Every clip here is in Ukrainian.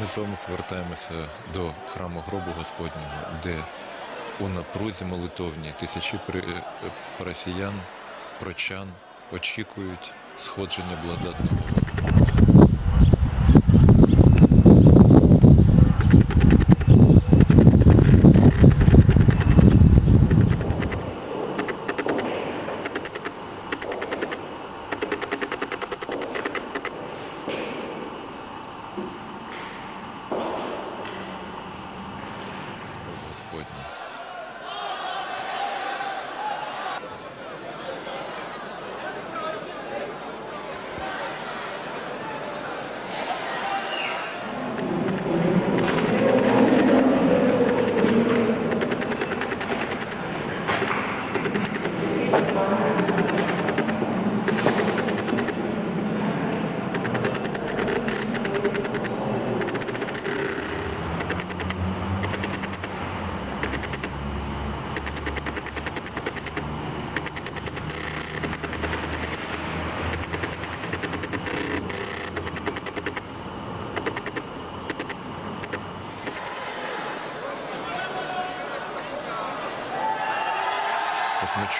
Ми з вами повертаємося до храму гробу Господнього, де у напрузі молитовні тисячі е, парафіян, прочан очікують сходження благодатного.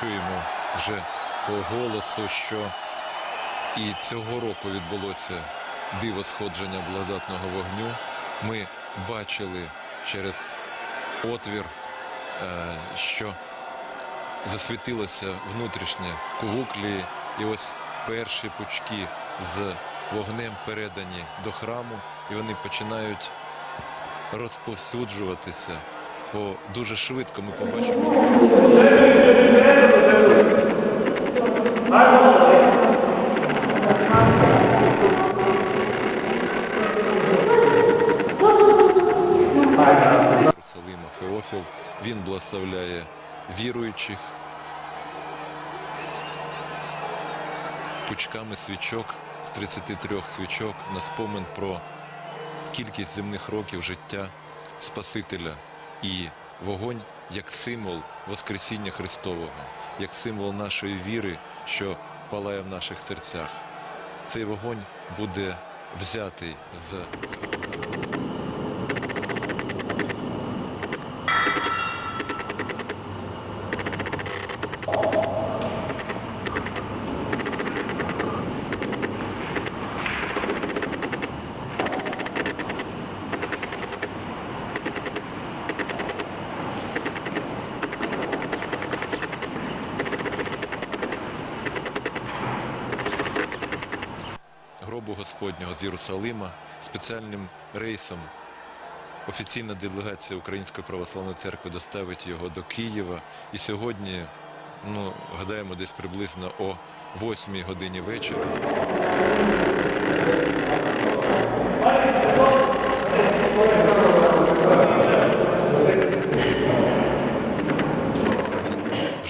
Чуємо вже по голосу, що і цього року відбулося диво сходження благодатного вогню. Ми бачили через отвір, е, що засвітилося внутрішнє кугуклі, і ось перші пучки з вогнем передані до храму, і вони починають розповсюджуватися. По дуже швидко ми побачимо. Єрусалима Феофіл. Він благословляє віруючих пучками свічок з 33 свічок на спомин про кількість земних років життя Спасителя і вогонь як символ Воскресіння Христового, як символ нашої віри, що палає в наших серцях. Цей вогонь буде взятий з гробу Господнього з Єрусалима спеціальним рейсом. Офіційна делегація Української православної церкви доставить його до Києва. І сьогодні, ну, гадаємо, десь приблизно о 8 годині вечора.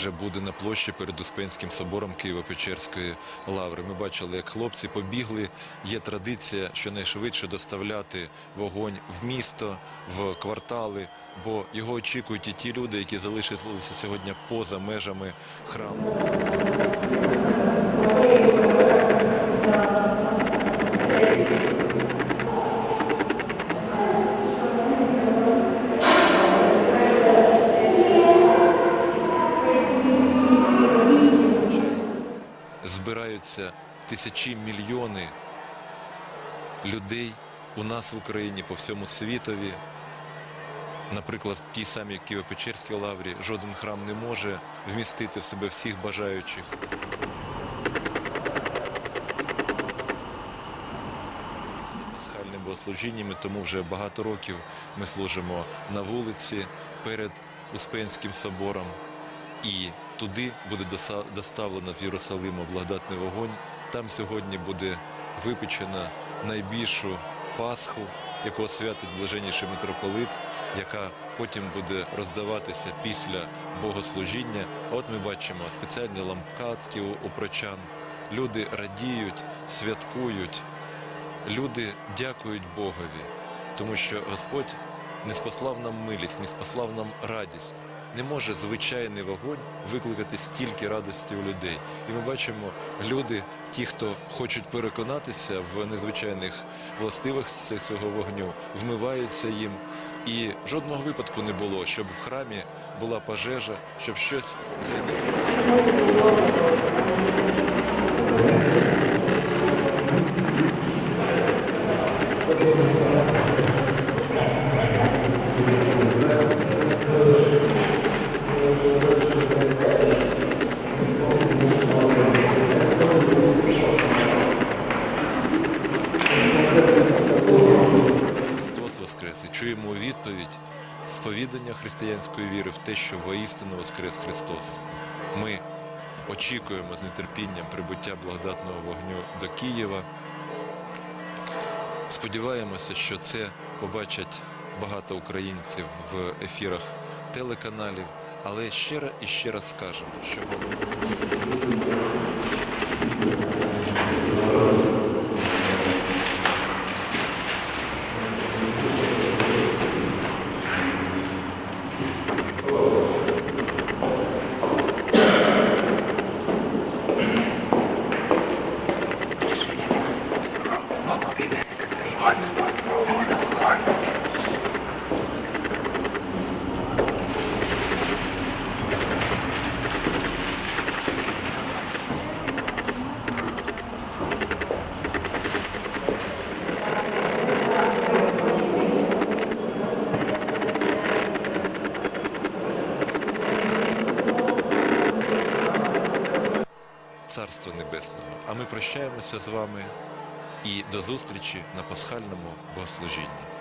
вже буде на площі перед Успенським собором Києво-Печерської лаври. Ми бачили, як хлопці побігли. Є традиція щонайшвидше доставляти вогонь в місто, в квартали, бо його очікують і ті люди, які залишилися сьогодні поза межами храму. Збираються тисячі мільйони людей у нас в Україні по всьому світові. Наприклад, в тій самій Києво-Печерській лаврі жоден храм не може вмістити в себе всіх бажаючих. Пасхальним богослужіннями, тому вже багато років ми служимо на вулиці перед Успенським собором. І туди буде доставлено з Єрусалима благодатний вогонь. Там сьогодні буде випечена найбільшу Пасху, яку святить блаженніший митрополит, яка потім буде роздаватися після богослужіння. От ми бачимо спеціальні лампадки у, у прочан. Люди радіють, святкують, люди дякують Богові, тому що Господь не спослав нам милість, не спослав нам радість, не може звичайний вогонь викликати стільки радості у людей. І ми бачимо, люди, ті, хто хочуть переконатися в незвичайних властивих цього вогню, вмиваються їм. І жодного випадку не було, щоб в храмі була пожежа, щоб щось зайняло. Христос Воскрес. І чуємо відповідь сповідання християнської віри в те, що воістину Воскрес Христос. Ми очікуємо з нетерпінням прибуття благодатного вогню до Києва. Сподіваємося, що це побачать багато українців в ефірах телеканалів. Але ще раз і ще раз скажемо, що Царства Небесного. А ми прощаємося з вами і до зустрічі на пасхальному богослужінні.